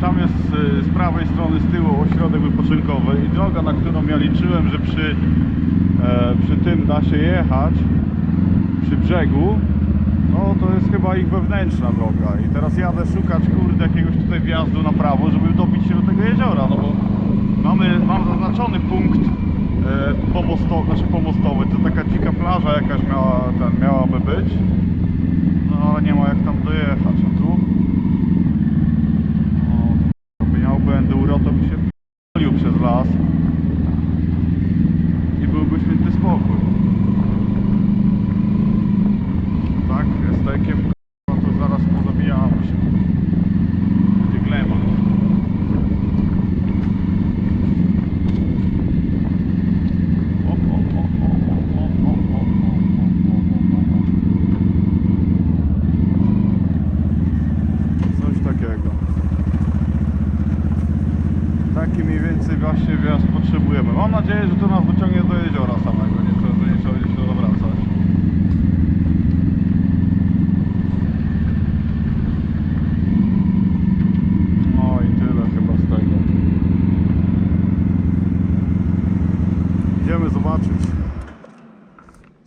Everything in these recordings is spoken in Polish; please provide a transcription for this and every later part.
tam jest y, z prawej strony z tyłu ośrodek wypoczynkowy i droga, na którą ja liczyłem, że przy, e, przy tym da się jechać, przy brzegu, no to jest chyba ich wewnętrzna droga. I teraz jadę szukać kurde jakiegoś tutaj wjazdu na prawo, żeby dobić się do tego jeziora, no bo mamy, mam zaznaczony punkt e, pomostowy, znaczy pomostowy, to taka dzika plaża jakaś miała, ten, miałaby być, no ale nie ma jak tam dojechać, a tu o, jakby enduro, to by się p***lił przez las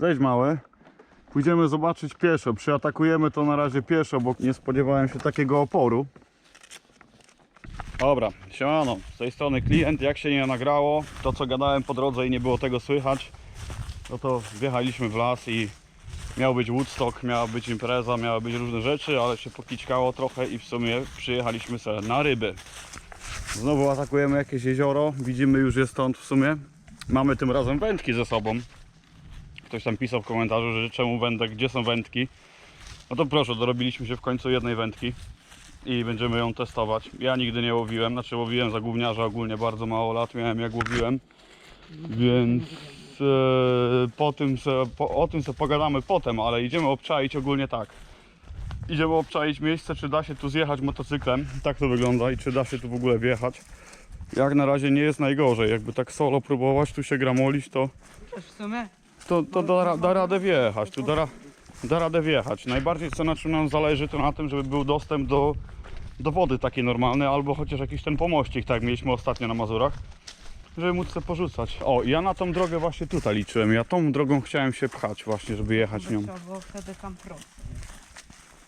Zejdź małe. Pójdziemy zobaczyć pieszo. Przyatakujemy to na razie pieszo, bo nie spodziewałem się takiego oporu. Dobra, siemano, z tej strony klient, jak się nie nagrało, to co gadałem po drodze i nie było tego słychać, no to wjechaliśmy w las i miał być Woodstock, miała być impreza, miały być różne rzeczy, ale się pokiczkało trochę i w sumie przyjechaliśmy sobie na ryby. Znowu atakujemy jakieś jezioro, widzimy już je stąd w sumie. Mamy tym razem wędki ze sobą. Ktoś tam pisał w komentarzu, że czemu wędek, gdzie są wędki. No to proszę, dorobiliśmy się w końcu jednej wędki i będziemy ją testować. Ja nigdy nie łowiłem, znaczy łowiłem za gówniarza ogólnie bardzo mało lat miałem jak łowiłem, więc e, po tym se, po, o tym sobie pogadamy potem, ale idziemy obczaić ogólnie tak. Idziemy obczaić miejsce, czy da się tu zjechać motocyklem, tak to wygląda i czy da się tu w ogóle wjechać. Jak na razie nie jest najgorzej, jakby tak solo próbować tu się gramolić, to Też w sumie? To, to da, da radę wjechać, tu da, da radę wjechać. Najbardziej co na czym nam zależy to na tym, żeby był dostęp do, do wody takiej normalnej, albo chociaż jakiś ten pomościk, tak jak mieliśmy ostatnio na Mazurach, żeby móc sobie porzucać. O, ja na tą drogę właśnie tutaj liczyłem, ja tą drogą chciałem się pchać właśnie, żeby jechać nią. Było wtedy tam prosto.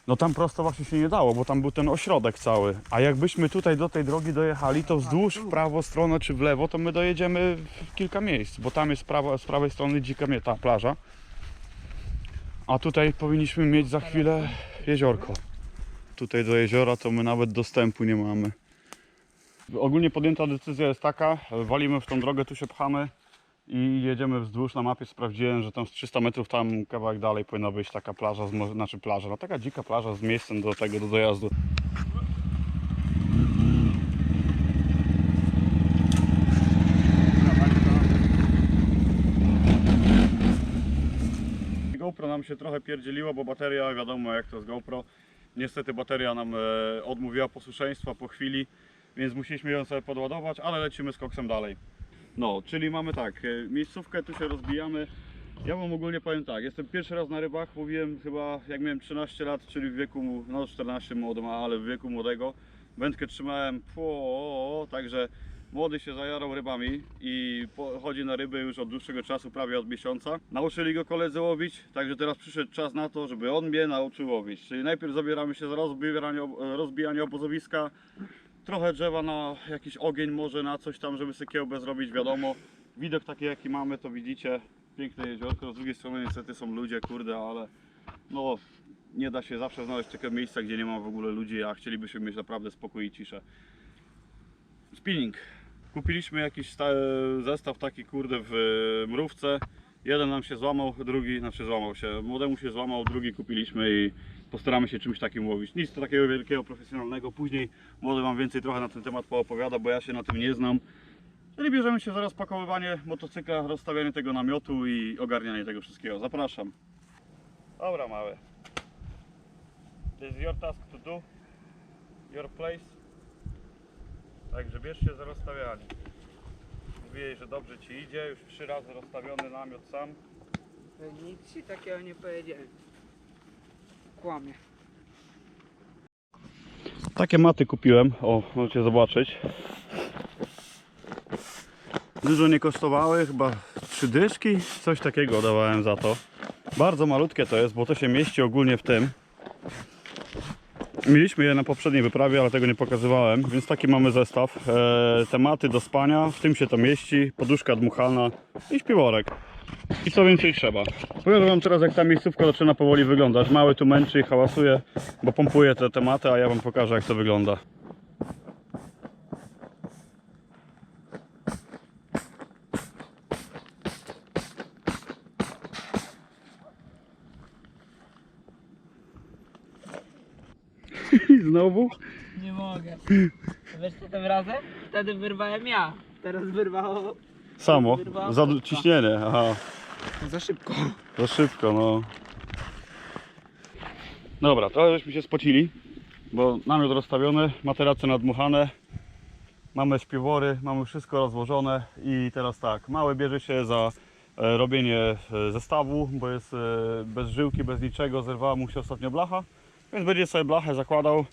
No tam prosto właśnie się nie dało, bo tam był ten ośrodek cały. A jakbyśmy tutaj do tej drogi dojechali, to wzdłuż w prawo stronę czy w lewo, to my dojedziemy w kilka miejsc, bo tam jest z, z prawej strony dzika ta plaża. A tutaj powinniśmy mieć za chwilę jeziorko. Tutaj do jeziora to my nawet dostępu nie mamy. Ogólnie podjęta decyzja jest taka, walimy w tą drogę, tu się pchamy i jedziemy wzdłuż na mapie. Sprawdziłem, że tam z 300 metrów tam kawałek dalej powinna być taka plaża, znaczy plaża, no taka dzika plaża z miejscem do tego, do dojazdu. GoPro nam się trochę pierdzieliło, bo bateria, wiadomo jak to z GoPro. Niestety bateria nam e, odmówiła posłuszeństwa po chwili, więc musieliśmy ją sobie podładować, ale lecimy z koksem dalej. No, czyli mamy tak, e, miejscówkę, tu się rozbijamy. Ja wam ogólnie powiem tak, jestem pierwszy raz na rybach, mówiłem chyba jak miałem 13 lat, czyli w wieku, no 14 młody ma, ale w wieku młodego. Wędkę trzymałem, po, także młody się zajarał rybami i chodzi na ryby już od dłuższego czasu, prawie od miesiąca. Nauczyli go koledzy łowić, także teraz przyszedł czas na to, żeby on mnie nauczył łowić. Czyli najpierw zabieramy się za rozbieranie, rozbijanie obozowiska, trochę drzewa na jakiś ogień może na coś tam, żeby sobie kiełbę zrobić, wiadomo. Widok taki jaki mamy to widzicie, piękne jeziorko, z drugiej strony niestety są ludzie, kurde, ale no nie da się zawsze znaleźć takiego miejsca, gdzie nie ma w ogóle ludzi, a chcielibyśmy mieć naprawdę spokój i ciszę. Spinning. Kupiliśmy jakiś sta- zestaw taki kurde w e, mrówce. Jeden nam się złamał, drugi, znaczy złamał się. Młodemu się złamał, drugi kupiliśmy i postaramy się czymś takim łowić. Nic to takiego wielkiego, profesjonalnego. Później młody wam więcej trochę na ten temat poopowiada, bo ja się na tym nie znam. Czyli bierzemy się zaraz pakowywanie motocykla, rozstawianie tego namiotu i ogarnianie tego wszystkiego. Zapraszam. Dobra, małe. This is your task to do. Your place. Także bierz się za rozstawianie. Mówiłeś, że dobrze ci idzie, już trzy razy rozstawiony namiot sam. Nic ci takiego nie powiedziałem. Kłamie. Takie maty kupiłem, o, możecie zobaczyć. Dużo nie kosztowały, chyba trzy dyszki, coś takiego dawałem za to. Bardzo malutkie to jest, bo to się mieści ogólnie w tym. Mieliśmy je na poprzedniej wyprawie, ale tego nie pokazywałem, więc taki mamy zestaw. E, tematy do spania, w tym się to mieści, poduszka dmuchana i śpiworek. I co więcej trzeba. Powiem wam teraz jak ta miejscówka zaczyna powoli wyglądać. Mały tu męczy i hałasuje, bo pompuje te tematy, a ja wam pokażę jak to wygląda. znowu? Nie mogę. Wiesz co tym razem? Wtedy wyrwałem ja. Teraz wyrwało Samo. Wyrwała Za ciśnienie, aha. za szybko. Za szybko, no. Dobra, trochę żeśmy się spocili, bo namiot rozstawiony, materace nadmuchane, mamy śpiwory, mamy wszystko rozłożone i teraz tak, mały bierze się za e, robienie e, zestawu, bo jest e, bez żyłki, bez niczego, zerwała mu się ostatnio blacha, więc będzie sobie blachę zakładał.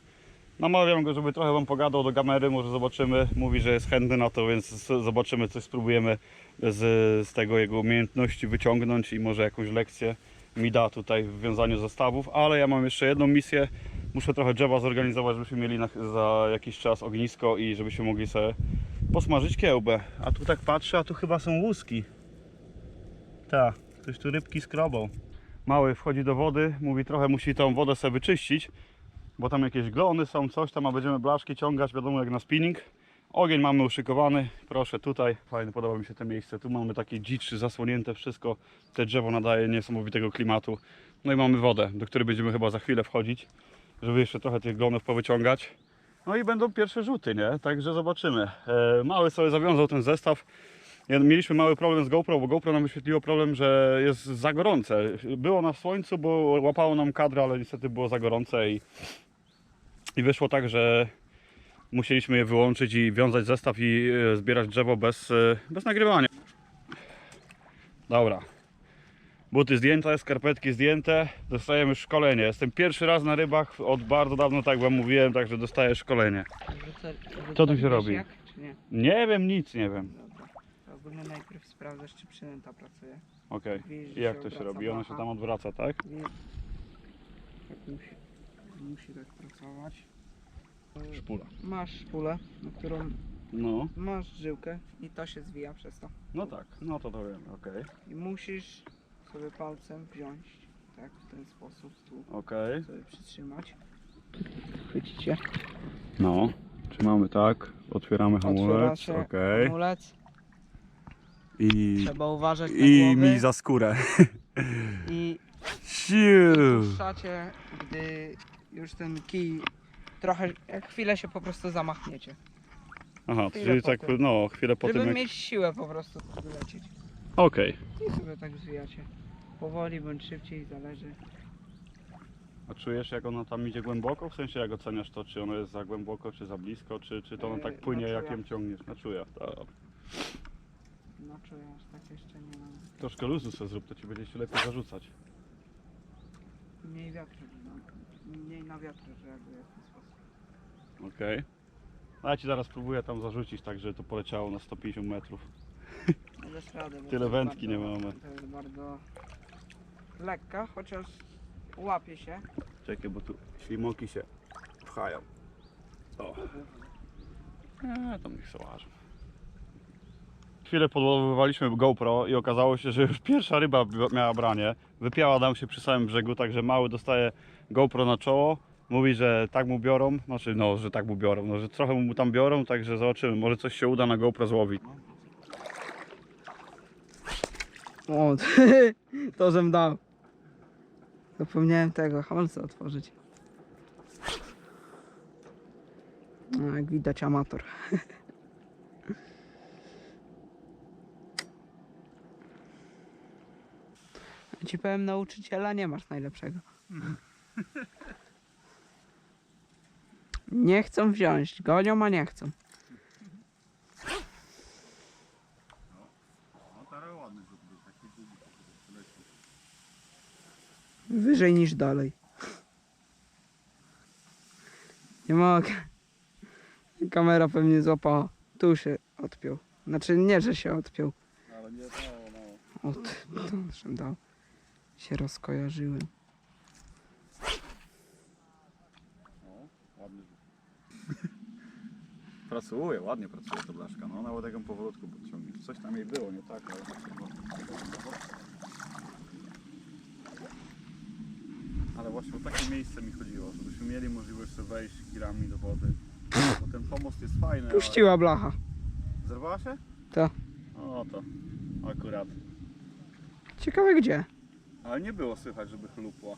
Namawiam go, żeby trochę wam pogadał do kamery, może zobaczymy. Mówi, że jest chętny na to, więc zobaczymy, coś spróbujemy z, z tego jego umiejętności wyciągnąć i może jakąś lekcję mi da tutaj w wiązaniu zestawów. Ale ja mam jeszcze jedną misję. Muszę trochę drzewa zorganizować, żebyśmy mieli na, za jakiś czas ognisko i żebyśmy mogli sobie posmażyć kiełbę. A tu tak patrzę, a tu chyba są łuski. Tak, ktoś tu rybki skrobą. Mały wchodzi do wody, mówi trochę musi tą wodę sobie wyczyścić, bo tam jakieś glony są, coś tam, a będziemy blaszki ciągać, wiadomo jak na spinning. Ogień mamy uszykowany, proszę tutaj, fajnie, podoba mi się to miejsce. Tu mamy takie dziczy zasłonięte wszystko, te drzewo nadaje niesamowitego klimatu. No i mamy wodę, do której będziemy chyba za chwilę wchodzić, żeby jeszcze trochę tych glonów powyciągać. No i będą pierwsze rzuty, nie? Także zobaczymy. E, mały sobie zawiązał ten zestaw. Mieliśmy mały problem z GoPro, bo GoPro nam wyświetliło problem, że jest za gorące. Było na słońcu, bo łapało nam kadrę, ale niestety było za gorące i, i wyszło tak, że musieliśmy je wyłączyć i wiązać zestaw i e, zbierać drzewo bez, e, bez nagrywania. Dobra. Buty zdjęte, skarpetki zdjęte. Dostajemy szkolenie. Jestem pierwszy raz na rybach od bardzo dawno, tak wam mówiłem, także dostaję szkolenie. Co tu się robi? Nie wiem, nic nie wiem. Ogólnie najpierw sprawdzasz, czy przynęta pracuje. Okej. Widzisz, że I jak to się obraca robi? Ona się blacha. tam odwraca, tak? I tak musi, musi tak pracować. Szpula. Masz szpulę, na którą No, masz żyłkę i to się zwija przez to. no tak, no to to wiem, okej. I musisz sobie palcem wziąć, tak, w ten sposób, tu Okej. sobie przytrzymać. Chwycicie. No, trzymamy tak, otwieramy Otwiera hamulec, się okej. hamulec. I, Trzeba uważać na i głowy mi za skórę. i Siu. puszczacie, gdy już ten kij trochę, jak chwilę się po prostu zamachniecie. Aha, Chwilę czyli po tak, tym. no, chwilę po żeby tym jak... mieć siłę po prostu wylecieć. Okej. I sobie tak zwijacie. Powoli bądź szybciej, zależy. A czujesz jak ona tam idzie głęboko? W sensie jak oceniasz to, czy ono jest za głęboko, czy za blisko, czy, czy to ono tak Yy, płynie na jak czuja. ją ciągniesz? Na czuja. Dobra. Znaczy aż tak jeszcze nie mam. Troszkę luzu sobie zrób, to ci będzie się lepiej zarzucać. Mniej wiatru, no. mniej na wiatr reaguje w ten sposób. Okej. A ja ci zaraz próbuję tam zarzucić, tak żeby to poleciało na 150 metrów. No dasz radę, bo Tyle to jest wędki nie bardzo- mamy. To jest bardzo lekka, chociaż łapie się. Czekaj, bo tu ślimoki się pchają. O. Eee, tam niech sobie łażą. Chwilę podłowywaliśmy GoPro i okazało się, że już pierwsza ryba miała branie. Wypiała nam się przy samym brzegu, także mały dostaje GoPro na czoło. Mówi, że tak mu biorą, znaczy no, że tak mu biorą, no, że trochę mu tam biorą, także zobaczymy, może coś się uda na GoPro złowić. O, to żem dał. Zapomniałem tego hamulca otworzyć. No, jak widać amator. Ci powiem, nauczyciela nie masz najlepszego. Nie chcą wziąć, gonią, a nie chcą. Wyżej niż dalej. Nie mogę. Kamera pewnie złapała. Tu się odpiął. Znaczy nie, że się odpiął. Ale nie, no, no. Od, to się dał. Się rozkojarzyłem. Ładnie. Pracuje, ładnie pracuje ta blaszka. No jak ją powolutku podciągniesz. Coś tam jej było, nie tak, ale... Ale właśnie o takie miejsce mi chodziło, żebyśmy mieli możliwość sobie wejść girami do wody. Bo ten pomost jest fajny, ale... Puściła blacha. Zerwała się? Tak. O to, akurat. Ciekawe gdzie. Ale nie było słychać, żeby chlupła.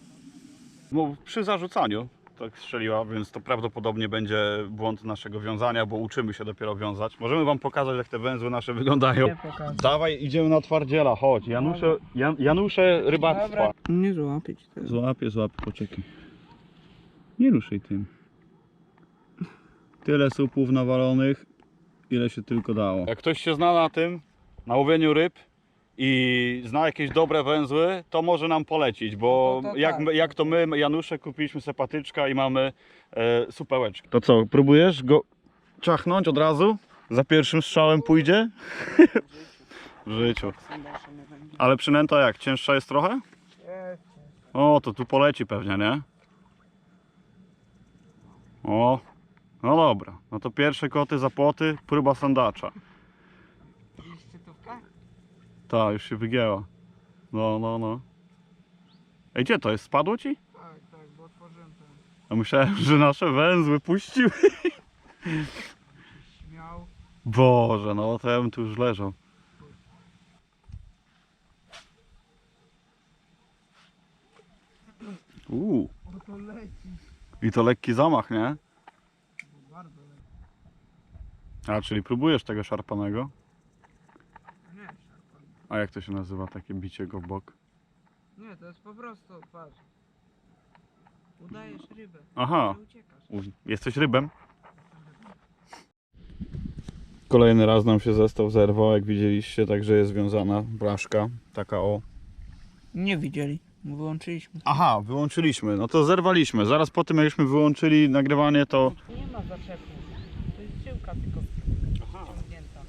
No, przy zarzucaniu tak strzeliła, więc to prawdopodobnie będzie błąd naszego wiązania, bo uczymy się dopiero wiązać. Możemy Wam pokazać, jak te węzły nasze wyglądają. Dawaj, idziemy na twardziela, chodź. Janusze, Jan, Janusze rybactwa. Nie złapieć tego. Złapię, złapię, poczekaj. Nie ruszaj tym. Tyle supów nawalonych, ile się tylko dało. Jak ktoś się zna na tym, na łowieniu ryb i zna jakieś dobre węzły, to może nam polecić, bo No to- to jak, tak. my- jak to my, Janusze, kupiliśmy sobie patyczka i mamy e, supełeczkę. To co, próbujesz go czachnąć od razu? Za pierwszym strzałem pójdzie? w życiu. Ale przynęta jak? Cięższa jest trochę? O, to tu poleci pewnie, nie? O, no dobra. No to pierwsze koty za płoty, próba sandacza. Ta, już się wygięła. No, no, no. Ej, gdzie to jest? Spadło ci? Tak, tak, bo otworzyłem ten. A myślałem, że nasze węzły puściły. Śmiał. Boże, no to ja bym tu już leżał. Uuu, Bo to leci. i to lekki zamach, nie? Bardzo leci. A, czyli próbujesz tego szarpanego? A jak to się nazywa, takie bicie go w bok? Nie, to jest po prostu, patrz. Udajesz rybę. Aha. że uciekasz. Uj, Jesteś rybem? Kolejny raz nam się zestaw zerwał, jak widzieliście, także jest związana blaszka, taka o. Nie widzieli, wyłączyliśmy. Aha, wyłączyliśmy, no to zerwaliśmy. Zaraz po tym, jakśmy wyłączyli nagrywanie, to... Nie ma zaczepu. To jest żyłka tylko ściągnięta.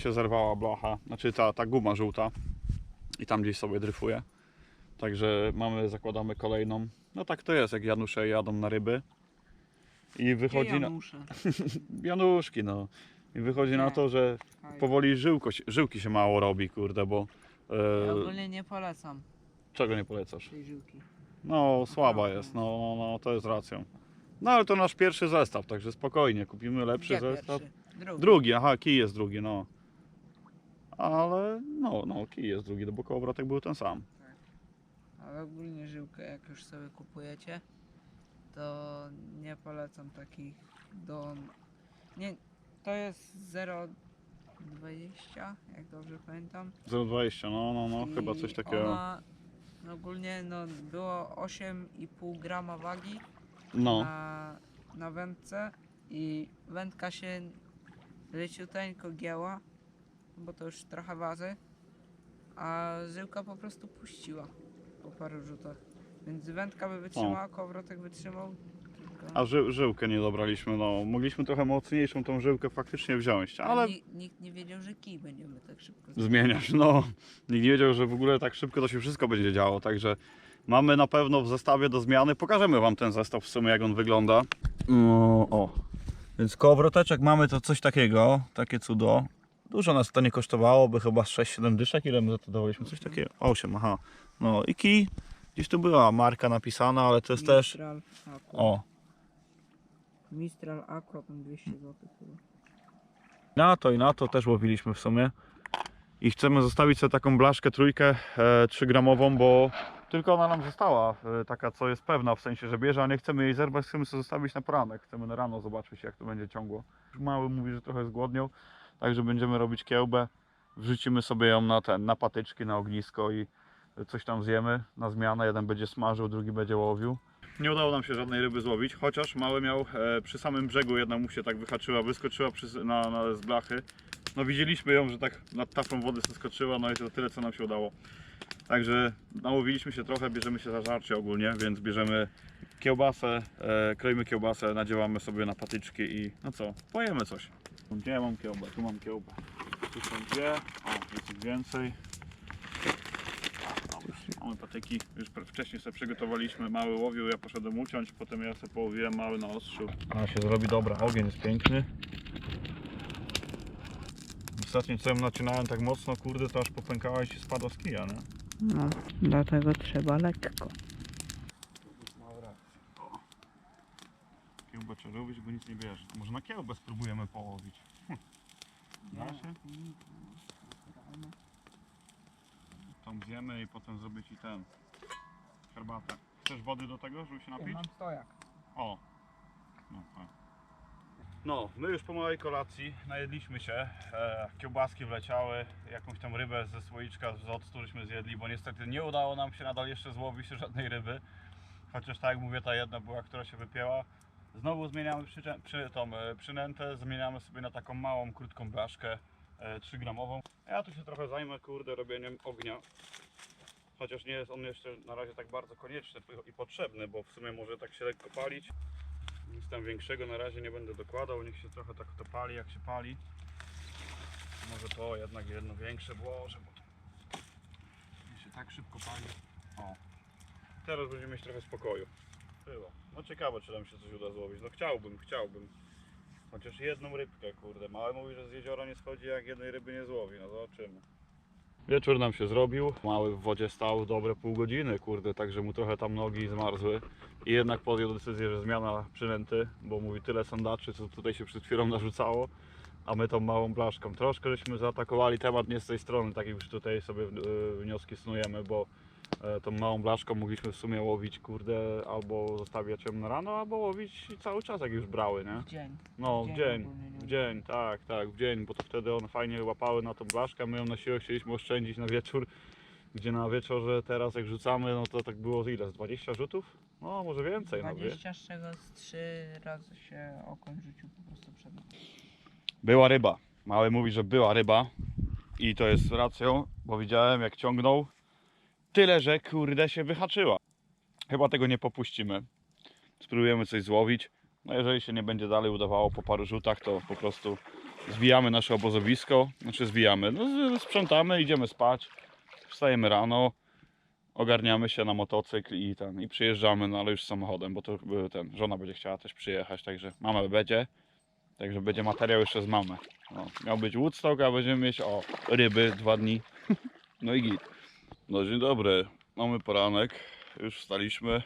Się zerwała blacha, znaczy ta, ta guma żółta i tam gdzieś sobie dryfuje. Także mamy, zakładamy kolejną. No tak to jest, jak Janusze jadą na ryby. I wychodzi na... Januszki, no. I wychodzi na Nie. to, że powoli żyłko, się- żyłki się mało robi, kurde, bo... Ja E, ogólnie nie polecam czego nie polecasz? tej żyłki. No, słaba jest, no, no, no, to jest racją. No ale to nasz pierwszy zestaw, także spokojnie, kupimy lepszy Gdzie zestaw. pierwszy? Drugi. Drugi, aha, kij jest drugi, no. Ale, no, no, kij jest drugi, bo kołowrotek był ten sam. Ale ogólnie żyłkę jak już sobie kupujecie, to nie polecam takich do... Nie, to jest 0,20 jak dobrze pamiętam. 0,20, no, no, no, I chyba coś takiego. Ona ogólnie no, było 8,5 grama wagi No, na, na wędce i wędka się leciuteńko gięła, bo to już trochę wazy, a żyłka po prostu puściła po paru rzutach. Więc wędka by wytrzymała, kołowrotek wytrzymał. Tylko... a ży, żyłkę nie dobraliśmy, no. Mogliśmy trochę mocniejszą tą żyłkę faktycznie wziąć, ale Ni- nikt nie wiedział, że kij będziemy tak szybko zmieniasz, no. Nikt nie wiedział, że w ogóle tak szybko to się wszystko będzie działo, także mamy na pewno w zestawie do zmiany. Pokażemy Wam ten zestaw w sumie, jak on wygląda. No, o. Więc kołowroteczek mamy to coś takiego, takie cudo. Dużo nas to nie kosztowało, by chyba z 6-7 dyszek, ile my za to dawaliśmy? Coś takiego, 8, aha. No i kij, gdzieś tu była marka napisana, ale to jest też, Mistral Aqua. o, Mistral Aqua, tam 200 zł chyba. Na to i na to też łowiliśmy w sumie. I chcemy zostawić sobie taką blaszkę trójkę e, 3 gramową, bo tylko ona nam została, e, taka co jest pewna, w sensie, że bierze, a nie chcemy jej zerwać, chcemy sobie zostawić na poranek, chcemy na rano zobaczyć jak to będzie ciągło. Mały mówi, że trochę zgłodniał, także będziemy robić kiełbę, wrzucimy sobie ją na ten, na patyczki, na ognisko i coś tam zjemy na zmianę, jeden będzie smażył, drugi będzie łowił. Nie udało nam się żadnej ryby złowić, chociaż mały miał e, przy samym brzegu, jedna mu się tak wyhaczyła, wyskoczyła przy, na, na, z blachy. No widzieliśmy ją, że tak nad taflą wody skoczyła, no i to tyle co nam się udało. Także namówiliśmy się trochę, bierzemy się za żarcie ogólnie, więc bierzemy kiełbasę, e, kroimy kiełbasę, nadziewamy sobie na patyczki i no co, pojemy coś. Gdzie ja mam kiełbę? Tu mam kiełbę. Tu są dwie, o, jest ich więcej. Mamy patyki, już wcześniej sobie przygotowaliśmy, mały łowił, ja poszedłem uciąć, potem ja sobie połowiłem mały na ostrzu. A się zrobi dobra, ogień jest piękny. Ostatnio co ją nacinałem tak mocno, kurde, to aż popękała i się spadła z kija, nie? No, dlatego trzeba lekko. Kiełbę trzeba robić, bo nic nie bierze. Może na kiełbę spróbujemy połowić. Hm. Da się? Tą zjemy i potem zrobię ci ten herbatę. Chcesz wody do tego, żeby się napić? stojak. O! No, tak. No, my już po małej kolacji najedliśmy się. E, kiełbaski wleciały, jakąś tam rybę ze słoiczka z żeśmy zjedli, bo niestety nie udało nam się nadal jeszcze złowić żadnej ryby. Chociaż tak jak mówię, ta jedna była, która się wypięła. Znowu zmieniamy przy, przy, tą e, przynętę, zmieniamy sobie na taką małą, krótką blaszkę e, 3 gramową. Ja tu się trochę zajmę, kurde, robieniem ognia. Chociaż nie jest on jeszcze na razie tak bardzo konieczny i potrzebny, bo w sumie może tak się lekko palić. Tam większego na razie nie będę dokładał, niech się trochę tak to pali jak się pali. Może to jednak jedno większe włożę, bo to się tak szybko pali. O. Teraz będziemy mieć trochę spokoju. Było. No ciekawe czy nam się coś uda złowić. No chciałbym, chciałbym. Chociaż jedną rybkę, kurde. Mały mówi, że z jeziora nie schodzi jak jednej ryby nie złowi. No zobaczymy. Wieczór nam się zrobił. Mały w wodzie stał dobre pół godziny, kurde, także mu trochę tam nogi zmarzły. I jednak podjął decyzję, że zmiana przynęty, bo mówi tyle sandaczy, co tutaj się przed chwilą narzucało. A my tą małą blaszką. Troszkę żeśmy zaatakowali temat nie z tej strony, tak już tutaj sobie e, wnioski snujemy, bo tą małą blaszką mogliśmy w sumie łowić, kurde, albo zostawiać ją na rano, albo łowić cały czas jak już brały, nie? W dzień. No, W w dzień w dzień, tak, tak, w dzień, bo to wtedy one fajnie łapały na tą blaszkę, my ją na siłę chcieliśmy oszczędzić na wieczór, gdzie na wieczorze teraz jak rzucamy, no to tak było ile, z 20 rzutów? No, może więcej nawet. 20 z czego z 3 razy się okoń rzucił po prostu przed nami. Była ryba, mały mówi, że była ryba i to jest racją, bo widziałem jak ciągnął, tyle, że kurde się wyhaczyła. Chyba tego nie popuścimy, spróbujemy coś złowić, no jeżeli się nie będzie dalej udawało po paru rzutach, to po prostu zwijamy nasze obozowisko, znaczy zwijamy, no sprzątamy, idziemy spać, wstajemy rano, ogarniamy się na motocykl i ten, i przyjeżdżamy, no ale już samochodem, bo to ten, żona będzie chciała też przyjechać, także mama będzie, także będzie materiał jeszcze z mamy. No, miał być Woodstock, a będziemy mieć o ryby dwa dni, no i git. No dzień dobry, mamy poranek, już wstaliśmy,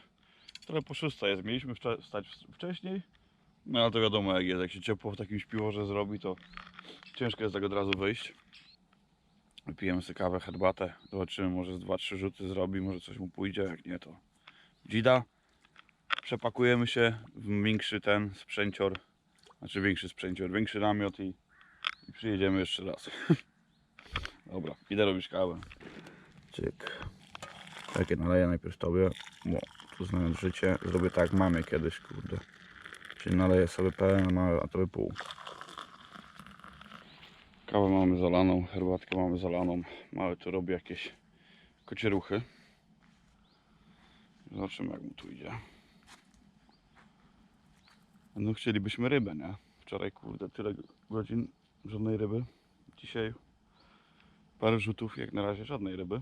trochę po szósta jest, mieliśmy wstać wcześniej, no ale to wiadomo jak jest, jak się ciepło w takim śpiworze zrobi, to ciężko jest tak od razu wyjść. Wypijemy sobie kawę, herbatę, zobaczymy, może z 2-3 rzuty zrobi, może coś mu pójdzie, jak nie to dzida. Przepakujemy się w większy ten sprzęcior, znaczy większy sprzęcior, większy namiot i, i przyjedziemy jeszcze raz. Dobra, idę robić kawę. Cyk. Takie naleję najpierw tobie, bo tu znając życie, zrobię tak mamie kiedyś, kurde. Czyli naleję sobie pełen, a a tobie pół. Kawę mamy zalaną, herbatkę mamy zalaną. Mały tu robi jakieś kocieruchy. Zobaczymy jak mu tu idzie. No chcielibyśmy rybę, nie? Wczoraj kurde tyle godzin żadnej ryby. Dzisiaj parę rzutów, jak na razie żadnej ryby.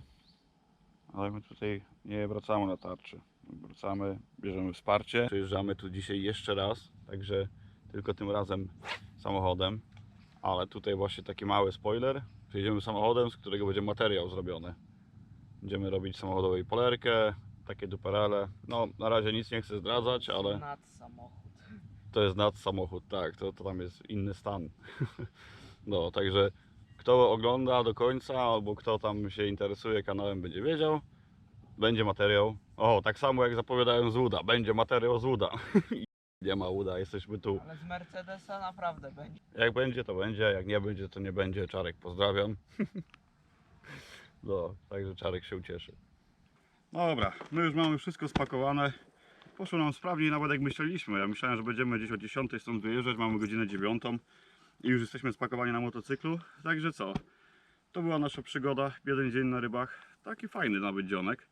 Ale my tutaj nie wracamy na tarczy. Wracamy, bierzemy wsparcie. Przyjeżdżamy tu dzisiaj jeszcze raz, także tylko tym razem samochodem. Ale tutaj właśnie taki mały spoiler. Przyjedziemy samochodem, z którego będzie materiał zrobiony. Będziemy robić samochodową polerkę, takie duperele. No, na razie nic nie chcę zdradzać, ale Nad samochód. to jest nad samochód, tak, to, to tam jest inny stan. No, także kto ogląda do końca, albo kto tam się interesuje kanałem, będzie wiedział. Będzie materiał. O, tak samo jak zapowiadałem z Łuda, będzie materiał z Łuda. Nie ma Łuda, jesteśmy tu. Ale z Mercedesa naprawdę będzie. Jak będzie, to będzie, jak nie będzie, to nie będzie. Czarek, pozdrawiam. No, także Czarek się ucieszy. Dobra, my już mamy wszystko spakowane. Poszło nam sprawniej nawet jak myśleliśmy. Ja myślałem, że będziemy gdzieś o 10 stąd wyjeżdżać, mamy godzinę 9 i już jesteśmy spakowani na motocyklu. Także co? To była nasza przygoda, jeden dzień na rybach. taki fajny nawet dzionek.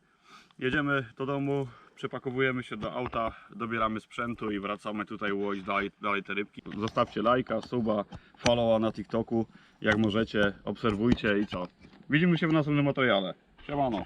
Jedziemy do domu, przepakowujemy się do auta, dobieramy sprzętu i wracamy tutaj łowić dalej, dalej te rybki. Zostawcie lajka, suba, followa na TikToku, jak możecie, obserwujcie i co. Widzimy się w następnym materiale. Siemano.